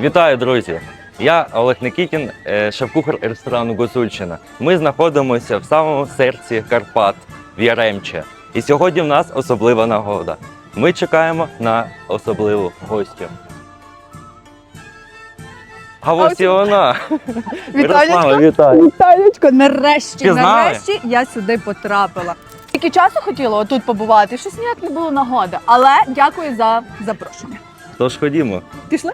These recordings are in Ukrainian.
Вітаю, друзі! Я Олег Никітін, е, шеф-кухар ресторану Гуцульщина. Ми знаходимося в самому серці Карпат в Яремче. І сьогодні в нас особлива нагода. Ми чекаємо на особливу гостю. А ось і вона. Мирослава, вітаю. Віталічко, нарешті, Пізнали? нарешті я сюди потрапила. Тільки часу хотіла тут побувати, щось ніяк не було нагоди. Але дякую за запрошення. Тож ходімо. Пішли?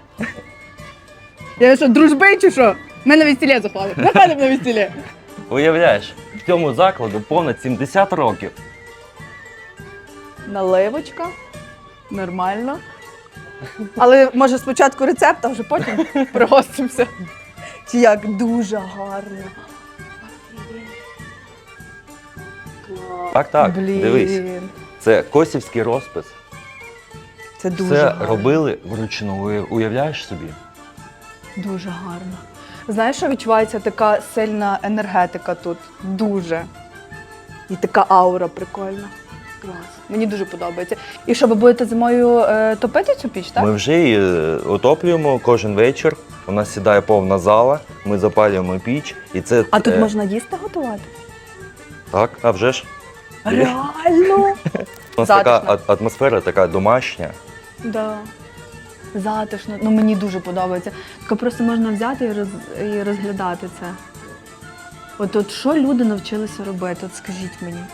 Я що, дружби чи що? Ми на весілля заходимо. Заходимо на весілля. Уявляєш, в цьому закладу понад 70 років. Наливочка. Нормально. Але може спочатку рецепт, а вже потім пригостимося. Чи як дуже гарно. Так, так, Блін. дивись. Це косівський розпис. Це дуже Це гарно. робили вручну. Уявляєш собі? Дуже гарно. Знаєш, що відчувається така сильна енергетика тут. Дуже. І така аура прикольна. Клас. Мені дуже подобається. І що ви будете зимою е, топити цю піч, так? Ми вже її е, отоплюємо кожен вечір. У нас сідає повна зала, ми запалюємо піч, і це А тут е, можна їсти готувати? так, а вже ж. Реально? У нас така Затишно. а- атмосфера, така домашня. Да. Затишно. Ну мені дуже подобається. Тільки просто можна взяти і, роз, і розглядати це. От, от що люди навчилися робити, от скажіть мені.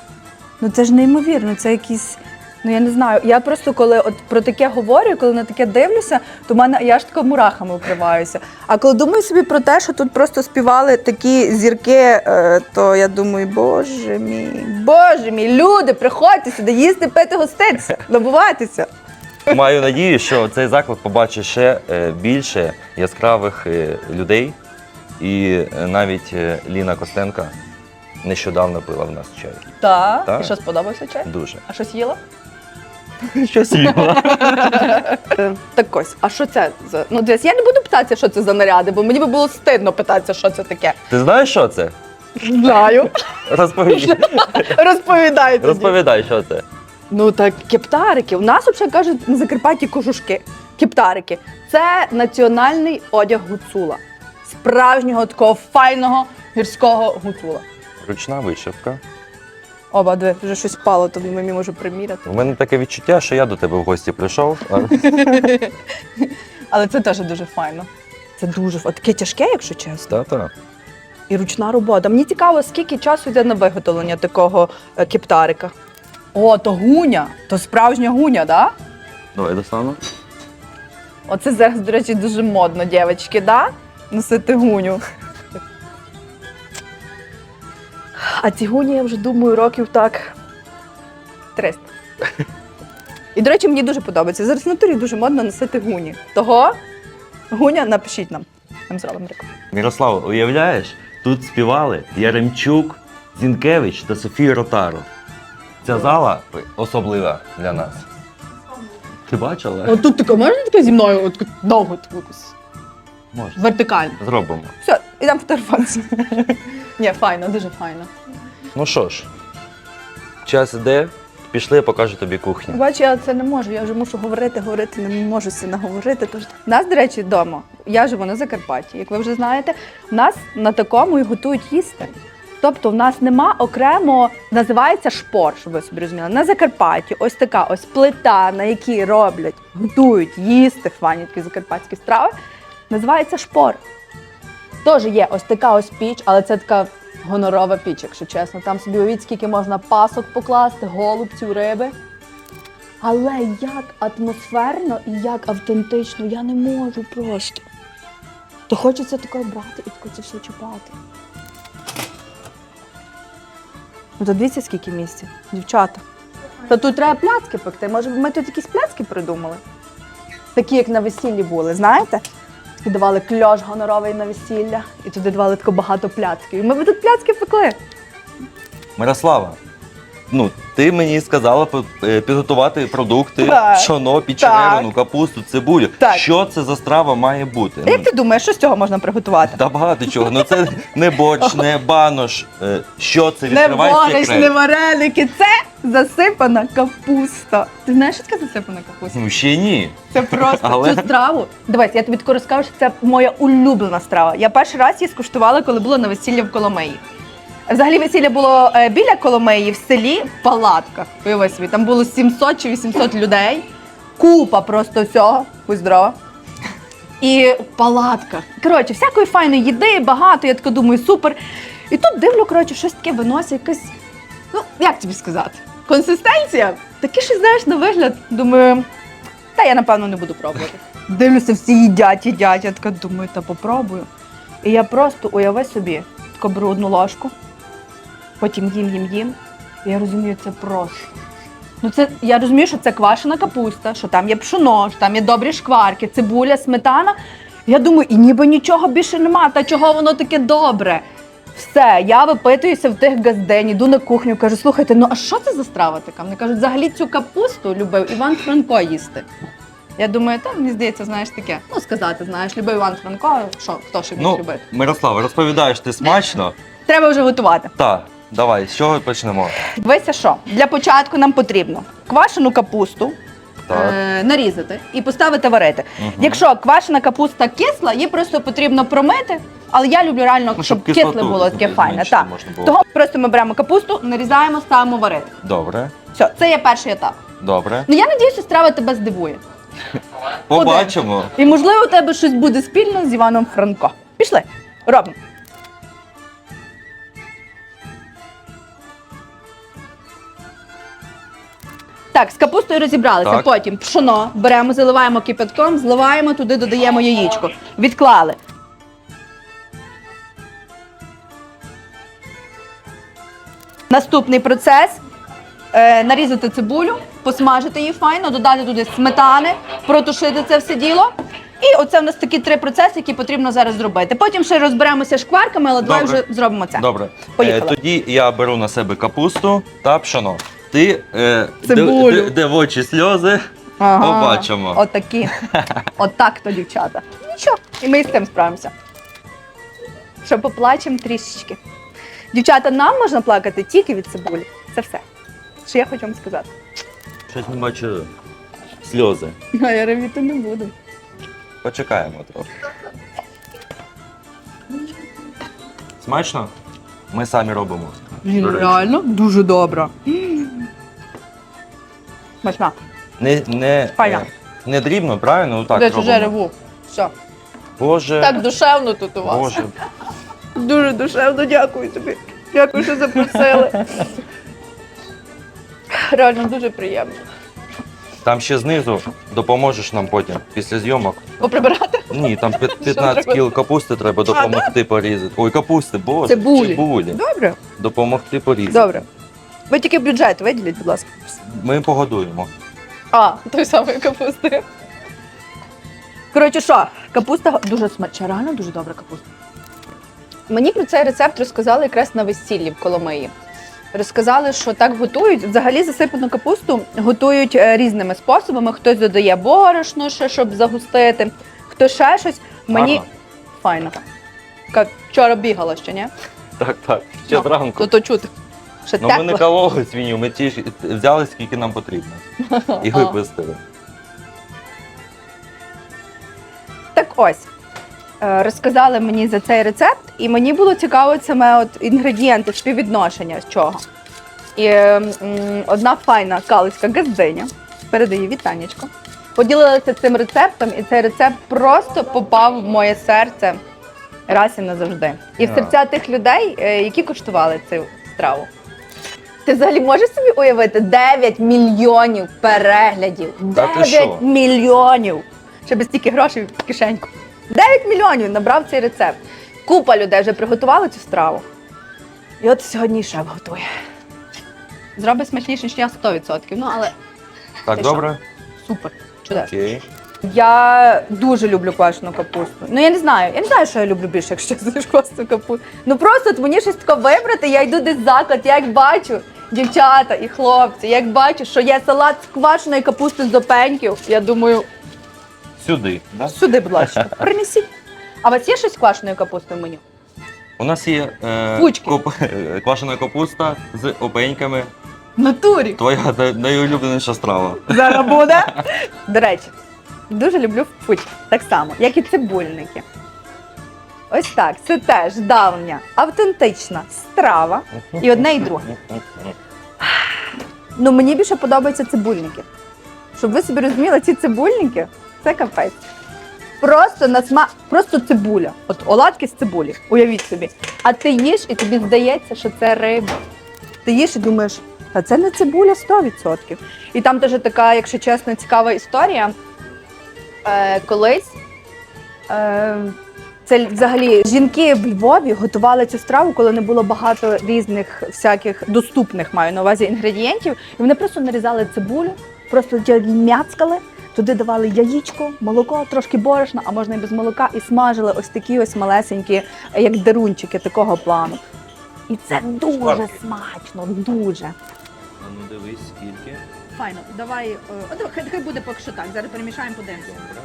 Ну це ж неймовірно, це якісь. Ну я не знаю. Я просто коли от про таке говорю, коли на таке дивлюся, то мене я ж тако мурахами вкриваюся. А коли думаю собі про те, що тут просто співали такі зірки, е, то я думаю, боже мій, боже мій, люди, приходьте сюди, їсти, пити, гоститися, набувайтеся. Маю надію, що цей заклад побачить ще е, більше яскравих е, людей. І е, навіть е, Ліна Костенка нещодавно пила в нас чай. Так. Так. І що сподобався чай? Дуже. А щось їла? Щось їла. Так ось, а що це за. Ну, дивись, я не буду питатися, що це за наряди, бо мені би було стидно питатися, що це таке. Ти знаєш, що це? Знаю. Розповідай, Розповідай тоді. Розповідай, що це. Ну так, кептарики. У нас взагалі кажуть на Закарпатті кожушки. Кептарики. Це національний одяг гуцула. Справжнього такого файного гірського гуцула. Ручна вишивка. Оба, диви, вже щось впало, тому мені можу приміряти. У мене таке відчуття, що я до тебе в гості прийшов. Але це теж дуже файно. Це дуже таке тяжке, якщо чесно. Та-та. І ручна робота. Мені цікаво, скільки часу йде на виготовлення такого е, кептарика. О, то гуня, то справжня гуня, да? Давай достану. Оце зараз, до речі, дуже модно, дівчатки, да? Носити гуню. А ці гуні, я вже думаю, років так 300. І, до речі, мені дуже подобається. Зараз в натурі дуже модно носити гуні. Того гуня напишіть нам. Нам зробимо рекламу. Мірослав, уявляєш, тут співали Яремчук, Зінкевич та Софія Ротару. Ця зала особлива для нас. Ти бачила? От тут таке, можна таке зі мною от довго таку якусь Можна. вертикально. Зробимо. Все, ідемо фотографуватися. Ні, файно, дуже файно. Ну що ж, час іде, пішли, я покажу тобі кухню. Бачу, я це не можу. Я вже мушу говорити, говорити, не можу це наговорити. Тож у нас, до речі, вдома. Я живу на Закарпатті. Як ви вже знаєте, нас на такому і готують їсти. Тобто в нас нема окремо, називається шпор, щоб ви собі розуміли. На Закарпатті ось така ось плита, на якій роблять, готують їсти фані такі закарпатські страви, називається шпор. Теж є ось така ось піч, але це така гонорова піч, якщо чесно. Там собі уявіть, скільки можна пасок покласти, голубців, риби. Але як атмосферно і як автентично, я не можу просто. То хочеться таке брати і таке це все чіпати. Ну то дивіться, скільки місця, дівчата. Та тут треба пляцки пекти. Може, ми тут якісь пляцки придумали? Такі, як на весіллі були, знаєте? І давали кльош гоноровий на весілля, і туди давали тако багато пляцків. І ми б тут пляцки пекли. Мирослава, ну, ти мені сказала е, підготувати продукти, Так. пшоно, підчеревину, капусту, цибулю. Так. Що це за страва має бути? Як ти думаєш, що з цього можна приготувати? Та багато чого. Ну це не борщ, не банош. Е, Що це Не відкривай борщ, секрет. не вареники, це засипана капуста. Ти знаєш, що таке засипана капуста? Ну ще ні. Це просто Але- цю страву. Дивись, я тобі тако розкажу, що це моя улюблена страва. Я перший раз її скуштувала, коли була на весіллі в Коломиї. Взагалі весілля було е, біля Коломиї в селі в палатках. Уяви собі, там було 700 чи 800 людей. Купа просто всього. Будь здорова. І в палатках. Коротше, всякої файної їди, багато, я така думаю, супер. І тут дивлю, коротше, щось таке виносить, якесь. Ну, як тобі сказати? Консистенція? Таке щось, знаєш, на вигляд. Думаю, та я напевно не буду пробувати. Дивлюся, всі їдять, їдять. Я така думаю, та попробую. І я просто уяви собі, тако беру одну ложку, потім їм, їм, їм. Я розумію, це просто. Ну, це я розумію, що це квашена капуста, що там є пшоно, що там є добрі шкварки, цибуля, сметана. Я думаю, і ніби нічого більше нема. Та чого воно таке добре? Все, я випитуюся в тих газдень, іду на кухню, кажу, слухайте, ну а що це за страва така? Вони кажуть, взагалі цю капусту любив Іван Франко їсти. Я думаю, та мені здається, знаєш таке. Ну, сказати, знаєш, любив Іван Франко, що хто ще міг Ну, любити. Мирослава, розповідаєш ти смачно. Треба вже готувати. Так, давай, з чого почнемо? Дивися, що для початку нам потрібно квашену капусту Так. е, нарізати і поставити варити. Якщо квашена капуста кисла, її просто потрібно промити. Але я люблю реально, Ну, щоб, щоб кисле кислоту було таке файне. зменшити Так. можна було. Того просто ми беремо капусту, нарізаємо, ставимо варити. Добре, Все, це є перший етап. добре. Ну я надіюся, страва тебе здивує. Побачимо. І можливо, у тебе щось буде спільно з Іваном Франко. Пішли, робимо. Так, з капустою розібралися. Так. Потім пшоно беремо, заливаємо кипятком, зливаємо, туди додаємо яєчко. Відклали. Наступний процес е, нарізати цибулю, посмажити її файно, додати туди сметани, протушити це все діло. І оце в нас такі три процеси, які потрібно зараз зробити. Потім ще розберемося шкварками, але давай Добре. вже зробимо це. Добре. Поїхали. Е, тоді я беру на себе капусту та пшоно. Ти е, де, де, де в очі сльози. Побачимо. Отакі. Отак то, дівчата. Нічого, і ми з цим справимося. Що поплачемо трішечки. Дівчата, нам можна плакати тільки від цибулі. Це все. Що я хочу вам сказати. Щось не бачу сльози. А я ревіти не буду. Почекаємо трохи. Смачно? Ми самі робимо. Реально дуже добре. Смачна. Не, не, Файна. е, не дрібно, правильно? Так Де чуже робимо. реву. Все. Боже, Так душевно тут у вас. Боже. Дуже душевно дякую тобі. Дякую, що запросили. Реально дуже приємно. Там ще знизу допоможеш нам потім, після зйомок. Поприбирати? Ні, там пі- 15 треба? кіл капусти треба допомогти порізати. Ой, капусти, боже, цибулі. Добре. Допомогти порізати. Добре. Ви тільки бюджет виділіть, будь ласка. Ми погодуємо. А, той самий капусти. Коротше, що, капуста дуже смачна, реально дуже добра капуста. Мені про цей рецепт розказали якраз на весіллі в Коломиї. Розказали, що так готують. Взагалі засипану капусту готують е, різними способами. Хтось додає борошно, ще, щоб загустити, хтось ще щось. Мені Гарно. файно. Вчора бігала ще, ні? Так, так. Ще Ну, зранку. То, то чути. Ще Ну ми тепло. не калоли свиню, ми ті ж взяли скільки нам потрібно. І випустили. Так ось. е, Розказали мені за цей рецепт, і мені було цікаво саме от інгредієнти, співвідношення з чого. І м, одна файна калицька газдиня, передаю вітанечко, поділилася цим рецептом, і цей рецепт просто попав в моє серце раз і назавжди. І в серця тих людей, е, які коштували цю страву. Ти взагалі можеш собі уявити 9 мільйонів переглядів. Та ти 9 що? мільйонів! Щоб стільки грошей в кишеньку. 9 мільйонів набрав цей рецепт. Купа людей вже приготували цю страву. І от сьогодні шеф готує. Зробить смачніше, ніж я 100%. Ну, але Так, Ти що? добре? супер, чудесно. Окей. Я дуже люблю квашену капусту. Ну я не знаю, я не знаю, що я люблю більше, якщо ніж квашену капусту. Ну просто от мені щось таке вибрати, я йду десь в заклад, я як бачу. Дівчата і хлопці, як бачу, що є салат з квашеної капусти з опеньків, я думаю, Сюди. Да? сюди, будь ласка, принесіть. А у вас є щось з квашеною капустою в меню? У нас є е, Пучки. коп- е, квашена капуста з опеньками. В натурі. Твоя най- найулюбленіша страва. Зараз буде. До речі, дуже люблю пучки. Так само, як і цибульники. Ось так. Це теж давня, автентична страва. І одне, і друге. Ну, мені більше подобаються цибульники. Щоб ви собі розуміли, ці цибульники це капець. Просто на смак, просто цибуля. От оладки з цибулі, уявіть собі. А ти їш, і тобі здається, що це риба. Ти їш і думаєш, та це не цибуля 100%. І там теж така, якщо чесно, цікава історія. Е, колись е, це взагалі жінки в Львові готували цю страву, коли не було багато різних всяких доступних, маю на увазі інгредієнтів. І вони просто нарізали цибулю, просто мяцкали, туди давали яєчко, молоко, трошки борошна, а можна і без молока, і смажили ось такі ось малесенькі, як дерунчики такого плану. І це дуже Шкварки. смачно, дуже. А ну дивись, скільки. Файно, давай. е, От, хай, буде поки що так. Зараз перемішаємо, подивимося. Ну,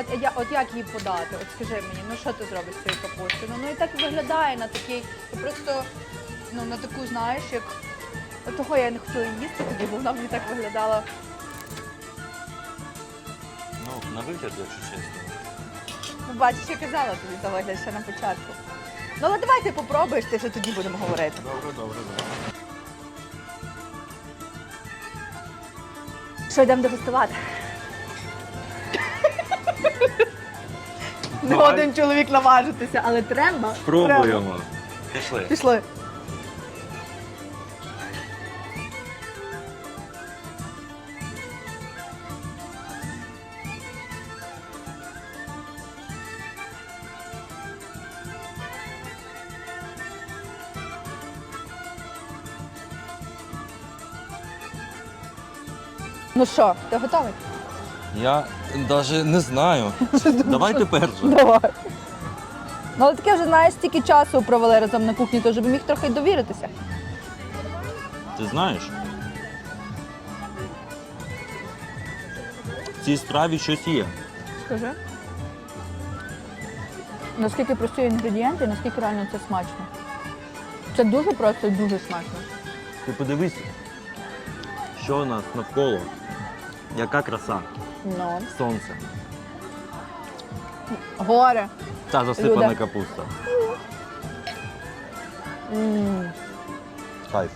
от, я, от як її подати? От скажи мені, ну що ти зробиш з цією капустою? Ну, ну і так виглядає на такий, просто ну, на таку, знаєш, як. От того я не хотіла її їсти тоді, бо вона мені так виглядала. Ну, на вигляд, якщо чесно. Ну, бачиш, я казала тобі за вигляд ще на початку. Ну, але давай ти попробуєш, ти вже тоді будемо говорити. Добре, добре, добре. Що йдемо дегустувати? Не один чоловік наважитися, але треба. треба. Спробуємо. Пішли. Пішли. Ну що, ти готовий? Я навіть не знаю. Давай ти перше. Давай. Ну, але таке вже знаєш, стільки часу провели разом на кухні, то вже б міг трохи довіритися. Ти знаєш? В цій страві щось є. Скажи. Наскільки прості інгредієнти, наскільки реально це смачно. Це дуже просто і дуже смачно. Ти подивись, що у нас навколо. Яка краса. Ну. Сонце. Горе. Та засипана Люда. капуста. Кайф.